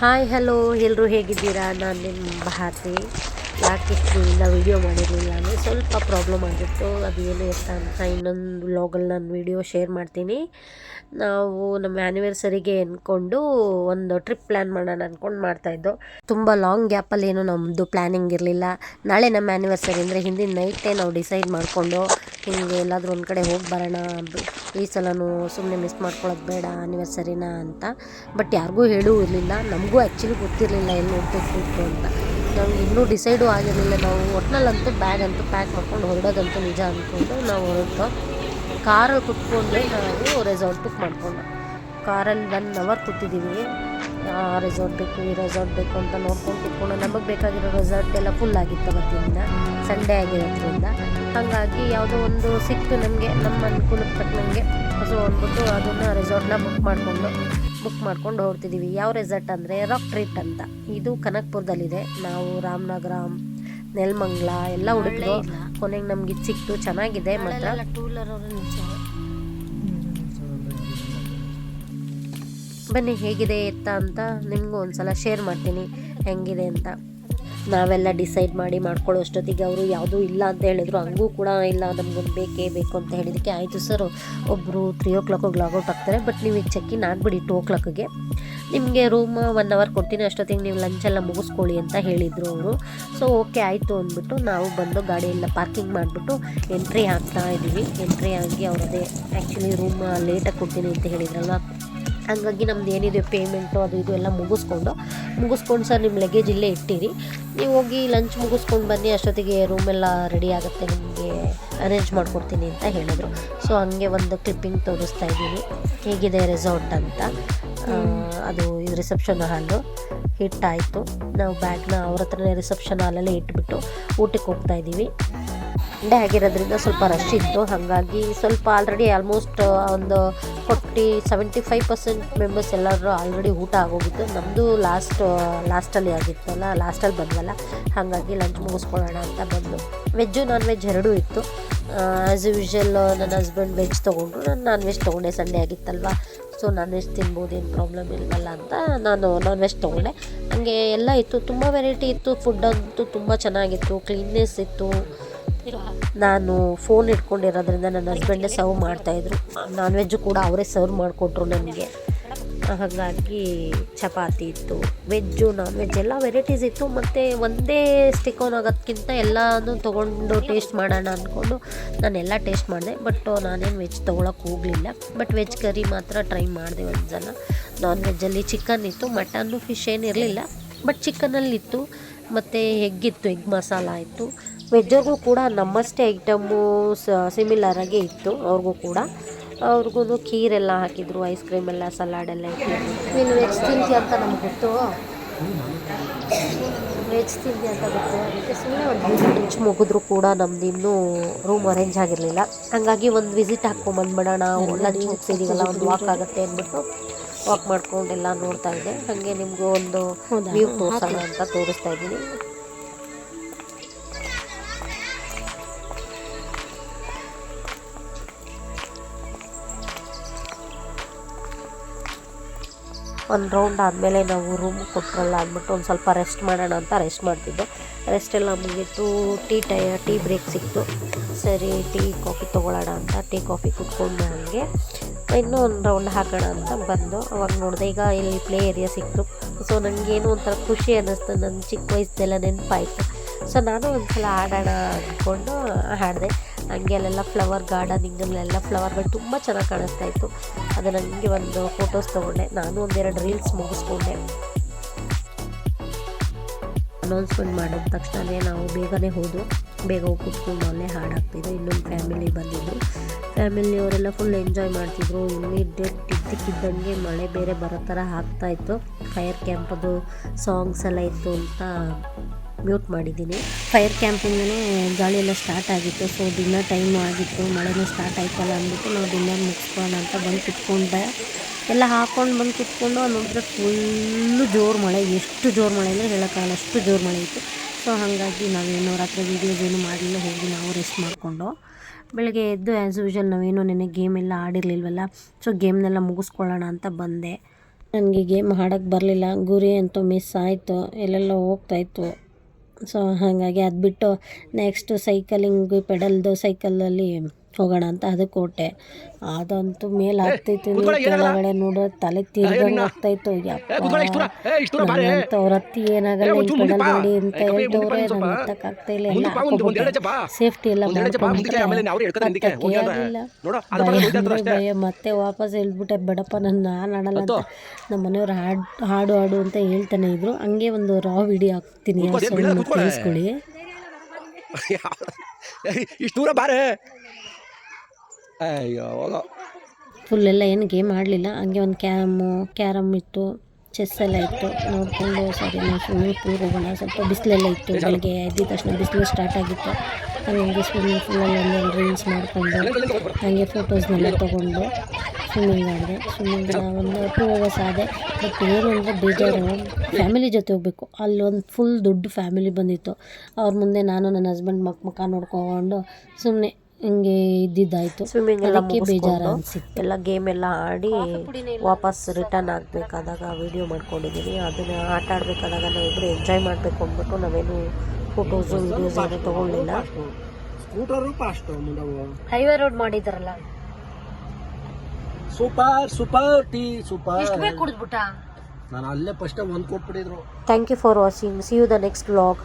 Hi hello ಎಲ್ಲರೂ ಹೇಗಿದ್ದೀರಾ? ನಾನು ನಿಮ್ಮ ಭಾರತಿ. ಯಾಕೆ ಇಲ್ಲ ವೀಡಿಯೋ ಮಾಡಿರಲಿಲ್ಲ ಅಂದರೆ ಸ್ವಲ್ಪ ಪ್ರಾಬ್ಲಮ್ ಆಗಿತ್ತು. ಅದು ಏನು ಇರ್ತಾ ಅಂತ ಇನ್ನೊಂದು ವ್ಲಾಗಲ್ಲಿ ನಾನು ವೀಡಿಯೋ ಶೇರ್ ಮಾಡ್ತೀನಿ. ನಾವು ನಮ್ಮ ಆ್ಯನಿವರ್ಸರಿಗೆ ಅಂದ್ಕೊಂಡು ಒಂದು ಟ್ರಿಪ್ ಪ್ಲ್ಯಾನ್ ಮಾಡೋಣ ಅಂದ್ಕೊಂಡು ಮಾಡ್ತಾಯಿದ್ದೋ ತುಂಬ ಲಾಂಗ್ ಗ್ಯಾಪಲ್ಲಿ ಏನು ನಮ್ಮದು ಪ್ಲ್ಯಾನಿಂಗ್ ಇರಲಿಲ್ಲ. ನಾಳೆ ನಮ್ಮ ಆ್ಯನಿವರ್ಸರಿ ಅಂದರೆ ಹಿಂದಿನ ನೈಟೇ ನಾವು ಡಿಸೈಡ್ ಮಾಡಿಕೊಂಡು ಹಿಂಗೆ ಎಲ್ಲಾದರೂ ಒಂದು ಕಡೆ ಹೋಗಿ ಬರೋಣ. ಈ ಸಲನೂ ಸುಮ್ಮನೆ ಮಿಸ್ ಮಾಡ್ಕೊಳ್ಳೋದು ಬೇಡ ಆ್ಯನಿವರ್ಸರಿನ ಅಂತ. ಬಟ್ ಯಾರಿಗೂ ಹೇಳೂ ಇರಲಿಲ್ಲ. ನಮಗೂ ಆ್ಯಕ್ಚುಲಿ ಗೊತ್ತಿರಲಿಲ್ಲ ಎಲ್ಲಿ ಹೋಗ್ಬೇಕು ಅಂತ. ನಾವು ಇನ್ನೂ ಡಿಸೈಡು ಆಗಿರಲಿಲ್ಲ. ನಾವು ಒಟ್ನಲ್ಲಂತೂ ಬ್ಯಾಗ್ ಅಂತೂ ಪ್ಯಾಕ್ ಮಾಡ್ಕೊಂಡು ಹೊರಡೋದಂತೂ ನಿಜ ಅಂದ್ಕೊಂಡು ನಾವು ಹೊರಟು. ಕಾರಲ್ಲಿ ಕುತ್ಕೊಂಡೆ ನಾವು ರೆಸಾರ್ಟ್ ಬುಕ್ ಮಾಡ್ಕೊಂಡು. ಕಾರಲ್ಲಿ ಒನ್ ಅವರ್ ಕೂತಿದ್ದೀವಿ. ಆ ರೆಸಾರ್ಟ್ ಬೇಕು, ಈ ರೆಸಾರ್ಟ್ ಬೇಕು ಅಂತ ನೋಡ್ಕೊಂಡು ಕುತ್ಕೊಂಡು. ನಮಗೆ ಬೇಕಾಗಿರೋ ರೆಸಾರ್ಟ್ ಎಲ್ಲ ಫುಲ್ ಆಗಿತ್ತು ಅವತ್ತಿಂದ. ಸಂಡೇ ಆಗಿರೋದ್ರಿಂದ. ಹಾಗಾಗಿ ಯಾವುದೋ ಒಂದು ಸಿಕ್ತು ನಮಗೆ. ನಮ್ಮ ಅನುಕೂಲಕ್ಕೆ ತಕ್ಕಂಗೆ ಸೊ ಅಂದ್ಬಿಟ್ಟು ಅದನ್ನು ರೆಸಾರ್ಟ್ನ ಬುಕ್ ಮಾಡಿಕೊಂಡು ಬುಕ್ ಮಾಡ್ಕೊಂಡು ಹೋಗ್ತಿದ್ದೀವಿ ಯಾವ ರೆಸಾರ್ಟ್ ಅಂದರೆ ರಾಕ್ ಟ್ರೀಟ್ ಅಂತ. ಇದು ಕನಕ್ಪುರದಲ್ಲಿದೆ. ನಾವು ರಾಮನಗರ ನೆಲಮಂಗ್ಲ ಎಲ್ಲ ಉಡುಪಿ ಕೊನೆಗೆ ನಮ್ಗೆ ಇದು ಸಿಕ್ತು. ಚೆನ್ನಾಗಿದೆ ಮಾತ್ರ. ಬನ್ನಿ ಹೇಗಿದೆ ಎತ್ತ ಅಂತ ನಿಮಗೂ ಒಂದ್ಸಲ ಶೇರ್ ಮಾಡ್ತೀನಿ. ಹೆಂಗಿದೆ ಅಂತ. ನಾವೆಲ್ಲ ಡಿಸೈಡ್ ಮಾಡಿ ಮಾಡ್ಕೊಳ್ಳೋ ಅಷ್ಟೊತ್ತಿಗೆ ಅವರು ಯಾವುದೂ ಇಲ್ಲ ಅಂತ ಹೇಳಿದ್ರು. ಹಂಗೂ ಕೂಡ ಇಲ್ಲ, ನಮಗೊಂದು ಬೇಕೇ ಬೇಕು ಅಂತ ಹೇಳಿದ್ದಕ್ಕೆ ಆಯಿತು ಸರ್. ಒಬ್ಬರು ತ್ರೀ ಓ ಕ್ಲಾಕಿಗೆ ಲಾಗೌಟ್ ಆಗ್ತಾರೆ. ಬಟ್ ನೀವು ಈಗ ಚೆಕ್ ಇನ್ ಆಗಿಬಿಡಿ ಟೂ ಓ ಕ್ಲಾಕಿಗೆ ನಿಮಗೆ ರೂಮ್ ಒನ್ ಅವರ್ ಕೊಡ್ತೀನಿ, ಅಷ್ಟೊತ್ತಿಗೆ ನೀವು ಲಂಚ್ ಎಲ್ಲ ಮುಗಿಸ್ಕೊಳ್ಳಿ ಅಂತ ಹೇಳಿದರು ಅವರು. ಸೊ ಓಕೆ ಆಯಿತು ಅಂದ್ಬಿಟ್ಟು ನಾವು ಬಂದು ಗಾಡಿಯೆಲ್ಲ ಪಾರ್ಕಿಂಗ್ ಮಾಡಿಬಿಟ್ಟು ಎಂಟ್ರಿ ಹಾಕ್ತಾ ಇದ್ದೀವಿ. ಎಂಟ್ರಿ ಆಗಿ ಅವರದೇ ಆ್ಯಕ್ಚುಲಿ ರೂಮ್ ಲೇಟಾಗಿ ಕೊಡ್ತೀನಿ ಅಂತ ಹೇಳಿದ್ರಲ್ವ? ಹಾಗಾಗಿ ನಮ್ದು ಏನಿದೆ ಪೇಮೆಂಟು ಅದು ಇದು ಎಲ್ಲ ಮುಗಿಸ್ಕೊಂಡು ಮುಗಿಸ್ಕೊಂಡು ಸರ್ ನಿಮ್ಮ ಲಗೇಜ್ ಇಲ್ಲೇ ಇಟ್ಟಿರಿ. ನೀವು ಹೋಗಿ ಲಂಚ್ ಮುಗಿಸ್ಕೊಂಡು ಬನ್ನಿ, ಅಷ್ಟೊತ್ತಿಗೆ ರೂಮೆಲ್ಲ ರೆಡಿ ಆಗುತ್ತೆ, ನಿಮಗೆ ಅರೇಂಜ್ ಮಾಡಿಕೊಡ್ತೀನಿ ಅಂತ ಹೇಳಿದರು. ಸೊ ಹಂಗೆ ಒಂದು ಕ್ಲಿಪ್ಪಿಂಗ್ ತೋರಿಸ್ತಾ ಇದ್ದೀನಿ. ಹೇಗಿದೆ ರೆಸಾರ್ಟ್ ಅಂತ. ಅದು ರಿಸೆಪ್ಷನ್ ಹಾಲು ಹಿಟ್ಟಾಯಿತು. ನಾವು ಬ್ಯಾಗ್ನ ಅವ್ರ ಹತ್ರನೇ ರಿಸೆಪ್ಷನ್ ಹಾಲಲ್ಲೇ ಇಟ್ಬಿಟ್ಟು ಊಟಕ್ಕೆ ಹೋಗ್ತಾ ಇದ್ದೀವಿ. ಡೇ ಆಗಿರೋದ್ರಿಂದ ಸ್ವಲ್ಪ ರಶ್ ಇತ್ತು. ಹಾಗಾಗಿ ಸ್ವಲ್ಪ ಆಲ್ರೆಡಿ ಆಲ್ಮೋಸ್ಟ್ ಒಂದು forty seventy five percent members ಎಲ್ಲರೂ ಆಲ್ರೆಡಿ ಊಟ ಆಗೋಗಿತ್ತು. ನಮ್ಮದು ಲಾಸ್ಟ್ ಲಾಸ್ಟಲ್ಲಿ ಆಗಿತ್ತಲ್ಲ ಲಾಸ್ಟಲ್ಲಿ ಬಂದ್ವಲ್ಲ. ಹಾಗಾಗಿ ಲಂಚ್ ಮುಗಿಸ್ಕೊಳ್ಳೋಣ ಅಂತ ಬಂದು. ವೆಜ್ಜು ನಾನ್ ವೆಜ್ ಎರಡೂ ಇತ್ತು. ಆ್ಯಸ್ ಯೂಶ್ವಲ್ ನನ್ನ ಹಸ್ಬೆಂಡ್ ವೆಜ್ ತೊಗೊಂಡ್ರು. ನಾನು ನಾನ್ ವೆಜ್ ತೊಗೊಂಡೆ. ಸಂಡೇ ಆಗಿತ್ತಲ್ವ? ಸೊ ನಾನ್ ವೆಜ್ ತಿನ್ಬೋದು, ಏನು ಪ್ರಾಬ್ಲಮ್ ಇಲ್ಲವಲ್ಲ ಅಂತ ನಾನು ನಾನ್ ವೆಜ್ ತೊಗೊಂಡೆ. ಹಾಗೆ ಎಲ್ಲ ಇತ್ತು. ತುಂಬ ವೆರೈಟಿ ಇತ್ತು. ಫುಡ್ ಅಂತೂ ತುಂಬ ಚೆನ್ನಾಗಿತ್ತು. ಕ್ಲೀನ್ನೆಸ್ ಇತ್ತು. ನಾನು ಫೋನ್ ಇಟ್ಕೊಂಡಿರೋದ್ರಿಂದ ನನ್ನ ಹಸ್ಬೆಂಡೇ ಸರ್ವ್ ಮಾಡ್ತಾಯಿದ್ರು. ನಾನ್ ವೆಜ್ಜು ಕೂಡ ಅವರೇ ಸರ್ವ್ ಮಾಡಿಕೊಟ್ರು ನನಗೆ. ಹಾಗಾಗಿ ಚಪಾತಿ ಇತ್ತು ವೆಜ್ಜು ನಾನ್ ವೆಜ್ ಎಲ್ಲ ವೆರೈಟೀಸ್ ಇತ್ತು. ಮತ್ತು ಒಂದೇ ಸ್ಟಿಕ್ ಆನ್ ಆಗೋದಕ್ಕಿಂತ ಎಲ್ಲಾನು ತೊಗೊಂಡು ಟೇಸ್ಟ್ ಮಾಡೋಣ ಅಂದ್ಕೊಂಡು ನಾನೆಲ್ಲ ಟೇಸ್ಟ್ ಮಾಡಿದೆ. ಬಟ್ ನಾನೇನು ವೆಜ್ ತೊಗೊಳಕ್ಕೆ ಹೋಗಲಿಲ್ಲ. ಬಟ್ ವೆಜ್ ಕರಿ ಮಾತ್ರ ಟ್ರೈ ಮಾಡಿದೆ ಒಂದು ಜನ ನಾನ್ ವೆಜ್ಜಲ್ಲಿ ಚಿಕನ್ ಇತ್ತು ಮಟನ್ನು ಫಿಶ್ ಏನಿರಲಿಲ್ಲ ಬಟ್ ಚಿಕನಲ್ಲಿತ್ತು ಮತ್ತು ಎಗ್ ಇತ್ತು ಎಗ್ ಮಸಾಲ ಇತ್ತು. ವೆಜ್ಜರ್ಗೂ ಕೂಡ ನಮ್ಮಷ್ಟೇ ಐಟಮ್ಮು ಸಿಮಿಲರಾಗೇ ಇತ್ತು ಅವ್ರಿಗೂ ಕೂಡ. ಅವ್ರಿಗೂ ಖೀರೆಲ್ಲ ಹಾಕಿದ್ರು ಐಸ್ ಕ್ರೀಮ್ ಎಲ್ಲ ಸಲಾಡ್ ಎಲ್ಲ ಇಟ್ಟಿದ್ರು ನೀನು ವೆಜ್ ತಿಂತೀಯ ಅಂತ ನಮ್ಗೆ ಗೊತ್ತು? ವೆಜ್ ತಿಂದಿ ಅಂತ ಗೊತ್ತು. ಅದಕ್ಕೆ ಸುಮ್ಮನೆ ಒಂದು ಲಂಚ್ ಮುಗಿದ್ರು ಕೂಡ ನಮ್ದು ಇನ್ನೂ ರೂಮ್ ಅರೇಂಜ್ ಆಗಿರಲಿಲ್ಲ. ಹಾಗಾಗಿ ಒಂದು ವಿಸಿಟ್ ಹಾಕ್ಕೊಂಬಂದ್ಬಿಡೋಣ ಲಂಚ್ ಮುಗಿಸಿದೀವಲ್ಲ ಒಂದು ವಾಕ್ ಆಗುತ್ತೆ ಅಂದ್ಬಿಟ್ಟು ವಾಕ್ ಮಾಡ್ಕೊಂಡೆಲ್ಲ ನೋಡ್ತಾ ಇದ್ದೆ. ಹಾಗೆ ನಿಮಗೂ ಒಂದು ವ್ಯೂ ತೋರಿಸೋಣ ಅಂತ ತೋರಿಸ್ತಾ ಇದ್ದೀನಿ. ಒಂದು ರೌಂಡ್ ಆದಮೇಲೆ ನಾವು ರೂಮ್ ಕೊಟ್ಟರಲ್ಲ ಅಂದ್ಬಿಟ್ಟು ಒಂದು ಸ್ವಲ್ಪ ರೆಸ್ಟ್ ಮಾಡೋಣ ಅಂತ ರೆಸ್ಟ್ ಮಾಡ್ತಿದ್ದೆ. ರೆಸ್ಟ್ ಎಲ್ಲ ಮುಗೀತು, ಟೀ ಟೈ, ಟೀ ಬ್ರೇಕ್ ಸಿಕ್ತು. ಸರಿ, ಟೀ ಕಾಫಿ ತೊಗೊಳ್ಳೋಣ ಅಂತ, ಟೀ ಕಾಫಿ ಕುತ್ಕೊಂಡು ನನಗೆ ಇನ್ನೂ ಒಂದು ರೌಂಡ್ ಹಾಕೋಣ ಅಂತ ಬಂದು ಅವಾಗ ನೋಡಿದೆ, ಈಗ ಇಲ್ಲಿ ಪ್ಲೇ ಏರಿಯಾ ಸಿಕ್ತು. ಸೊ ನನಗೇನು ಒಂಥರ ಖುಷಿ ಅನ್ನಿಸ್ತು ನನ್ನ ಚಿಕ್ಕ ವಯಸ್ಸೆಲ್ಲ ನೆನಪಾಯಿತು. ಸೊ ನಾನು ಒಂದು ಸಲ ಆಡೋಣ ಅಂದ್ಕೊಂಡು ಹಾಡಿದೆ. ಹಂಗೆ ಅಲ್ಲೆಲ್ಲ ಫ್ಲವರ್ ಗಾರ್ಡನಿಂಗಲ್ಲೆಲ್ಲ ಫ್ಲವರ್ಗಳು ತುಂಬ ಚೆನ್ನಾಗಿ ಕಾಣಿಸ್ತಾ ಇತ್ತು. ಅದು ನನಗೆ ಒಂದು ಫೋಟೋಸ್ ತೊಗೊಂಡೆ. ನಾನು ಒಂದೆರಡು ರೀಲ್ಸ್ ಮುಗಿಸ್ಕೊಂಡೆ. ಅನೌನ್ಸ್ಮೆಂಟ್ ಮಾಡಿದ ತಕ್ಷಣವೇ ನಾವು ಬೇಗನೆ ಹೋದು. ಬೇಗ ಹೋಗಿ ಕೂತ್ಕೊಂಡು ಅಲ್ಲೇ ಹಾಡಾಗ್ತಿದ್ರು ಇನ್ನೊಂದು ಫ್ಯಾಮಿಲಿ ಬಂದಿದ್ದರು ಫ್ಯಾಮಿಲಿಯವರೆಲ್ಲ ಫುಲ್ ಎಂಜಾಯ್ ಮಾಡ್ತಿದ್ರು. ಇಮ್ಮಿಡಿಯೇಟ್ ಇದ್ದಕ್ಕಿದ್ದಂಗೆ ಮಳೆ ಬೇರೆ ಬರೋ ಥರ ಆಗ್ತಾಯಿತ್ತು ಫೈರ್ ಕ್ಯಾಂಪದು ಸಾಂಗ್ಸ್ ಎಲ್ಲ ಇತ್ತು ಅಂತ ಮ್ಯೂಟ್ ಮಾಡಿದ್ದೀನಿ. ಫೈರ್ ಕ್ಯಾಂಪಿಂದನೇ ಗಾಳಿ ಎಲ್ಲ ಸ್ಟಾರ್ಟ್ ಆಗಿತ್ತು. ಸೊ, ಡಿನ್ನರ್ ಟೈಮು ಆಗಿತ್ತು. ಮಳೆನೂ ಸ್ಟಾರ್ಟ್ ಆಯ್ತಲ್ಲ ಅಂದ್ಬಿಟ್ಟು ನಾವು ಡಿನ್ನರ್ ಮುಗಿಸ್ಕೊಳ್ಳೋಣ ಅಂತ ಬಂದು ಕುತ್ಕೊಂಡೆ. ಎಲ್ಲ ಹಾಕ್ಕೊಂಡು ಬಂದು ಕುತ್ಕೊಂಡು ನೋಡಿದ್ರೆ ಫುಲ್ಲು ಜೋರು ಮಳೆ. ಎಷ್ಟು ಜೋರು ಮಳೆ ಅಂದರೆ ಹೇಳೋಕ್ಕಾಗಲ್ಲ. ಅಷ್ಟು ಜೋರು ಮಳೆ ಇತ್ತು. ಸೊ, ಹಾಗಾಗಿ ನಾವೇನು ರಾತ್ರಿ ವೀಡಿಯೋಸ್ ಏನು ಮಾಡಲಿಲ್ಲ ಹೋಗಿ ನಾವು ರೆಸ್ಟ್ ಮಾಡಿಕೊಂಡು ಬೆಳಗ್ಗೆ ಎದ್ದು ಆ್ಯಸ್ ಯೂಶಲ್ ನಾವೇನು ನೆನೆ ಗೇಮ್ ಎಲ್ಲ ಆಡಿರಲಿಲ್ವಲ್ಲ. ಸೊ ಗೇಮ್ನೆಲ್ಲ ಮುಗಿಸ್ಕೊಳ್ಳೋಣ ಅಂತ ಬಂದೆ. ನನಗೆ ಗೇಮ್ ಆಡೋಕ್ಕೆ ಬರಲಿಲ್ಲ. ಗುರಿ ಅಂತೂ ಮಿಸ್ ಆಯಿತು. ಎಲ್ಲೆಲ್ಲೋ ಹೋಗ್ತಾಯಿತ್ತು ಸೊ ಹಾಗಾಗಿ ಅದು ಬಿಟ್ಟು ನೆಕ್ಸ್ಟು ಸೈಕಲಿಂಗ್ ಪೆಡಲ್ದು ಸೈಕಲಲ್ಲಿ ಹೋಗೋಣ ಅಂತ ಅದಕ್ಕೆ ಹೊಟ್ಟೆ ಅದಂತೂ ಮೇಲೆ ಆಗ್ತೈತಿ ಕೆಳಗಡೆ ನೋಡೋ ತಲೆ ತಿರ್ಗಂಗೆ ಆಗ್ತಾಯಿತ್ತು ಅವ್ರ ಅತ್ತಿ ಏನಾಗಲ್ಲ ಈ ಪೆಡಲ್ ಗಾಡಿ ಅಂತ ಹೇಳ್ತವ್ರೆ ನಂಗೆ ಹತ್ತಕ್ಕಾಗ್ತಾ ಇಲ್ಲ ಎಲ್ಲ ಸೇಫ್ಟಿ ಎಲ್ಲ ಭಯ ಮತ್ತೆ ವಾಪಸ್ ಹೇಳ್ಬಿಟ್ಟೆ ಬೇಡಪ್ಪ ನನ್ನ ನಾನು ಆಡಲ್ಲ ಅಂತ. ನಮ್ಮ ಮನೆಯವ್ರು ಹಾಡು ಹಾಡು ಹಾಡು ಅಂತ ಹೇಳ್ತಾನೆ ಇದ್ರು. ಹಂಗೆ ಒಂದು ರಾ ವಿಡಿಯೋ ಹಾಕ್ತೀನಿ ಕಳಿಸ್ಕೊಳ್ಳಿ ಕೇಳಿಸ್ಕೊಳ್ಳಿ ಇಷ್ಟು ದೂರ ಬಾರೆ. ಅಯ್ಯೋ ಹೋಗೋ ಫುಲ್ ಎಲ್ಲ ಏನು ಗೇಮ್ ಆಡಲಿಲ್ಲ. ಹಂಗೆ ಒಂದು ಕ್ಯಾಮು ಕ್ಯಾರಮ್ ಇತ್ತು ಚೆಸ್ ಎಲ್ಲ ಇತ್ತು. ನೋಡಿಕೊಂಡು ಸರಿ ನಾವು ಸ್ವಿಮ್ಮಿಂಗ್ ಪೂಲ್ ಹೋಗೋಣ. ಸ್ವಲ್ಪ ಬಿಸಿಲೆಲ್ಲ ಇತ್ತು ಬೆಳಗ್ಗೆ. ಎದ್ದ ತಕ್ಷಣ ಬಿಸಿಲು ಸ್ಟಾರ್ಟ್ ಆಗಿತ್ತು. ಹಂಗೆ ಸ್ವಿಮ್ಮಿಂಗ್ ಪೂಲಲ್ಲಿ ರೀಲ್ಸ್ ಮಾಡಿಕೊಂಡು ಹಾಗೆ ಫೋಟೋಸ್ನೆಲ್ಲ ತೊಗೊಂಡು ಸ್ವಿಮ್ಮಿಂಗ್ ಆಡಿದೆ ಸ್ವಿಮ್ಮಿಂಗ್ ಒಂದು ಟೂ ಅವರ್ಸ್ ಆದೆ. ಬಟ್ ಏನು ಅಂದರೆ ಬೇಜಾರು. ಫ್ಯಾಮಿಲಿ ಜೊತೆ ಹೋಗಬೇಕು. ಅಲ್ಲಿ ಒಂದು ಫುಲ್ ದೊಡ್ಡ ಫ್ಯಾಮಿಲಿ ಬಂದಿತ್ತು. ಅವ್ರ ಮುಂದೆ ನಾನು ನನ್ನ ಹಸ್ಬೆಂಡ್ ಮಕ್ ಮುಖ ನೋಡ್ಕೊಂಡು ಸುಮ್ಮನೆ ಹಿಂಗೆ ಇದ್ದಿದ್ದಾಯ್ತು. ಸ್ವಿಮ್ಮಿಂಗ್ ಅದಕ್ಕೆ ಬೇಜಾರು ಅನಿಸಿತ್ತು. ಎಲ್ಲ ಗೇಮ್ ಎಲ್ಲ ಆಡಿ ವಾಪಸ್ ರಿಟರ್ನ್ ಆಗಬೇಕಾದಾಗ ವಿಡಿಯೋ ಮಾಡ್ಕೊಂಡಿದ್ದೀನಿ ಅದನ್ನು ಆಟ ಆಡಬೇಕಾದಾಗ ನಾವಿಬ್ಬರು ಎಂಜಾಯ್ ಮಾಡಬೇಕು ಅಂದ್ಬಿಟ್ಟು ನಾವೇನು ಫೋಟೋಸು ವಿಡಿಯೋಸ್ ಏನು ತೊಗೊಳ್ಳಿಲ್ಲ ಸ್ಕೂಟರು ಫಾಸ್ಟ್ ಮುಂದವು ಹೈವೇ ರೋಡ್ ಮಾಡಿದಾರಲ್ಲ. ಸೂಪರ್ ಸೂಪರ್ ಟೀ ಸೂಪರ್ ಕುಡಿದ್ಬಿಟ್ಟ? ನಾನು ಅಲ್ಲೇ ಫಸ್ಟ್ ಒಂದು ಕೊಟ್ಬಿಟ್ಟಿದ್ರು. Thank you for watching see you the next vlog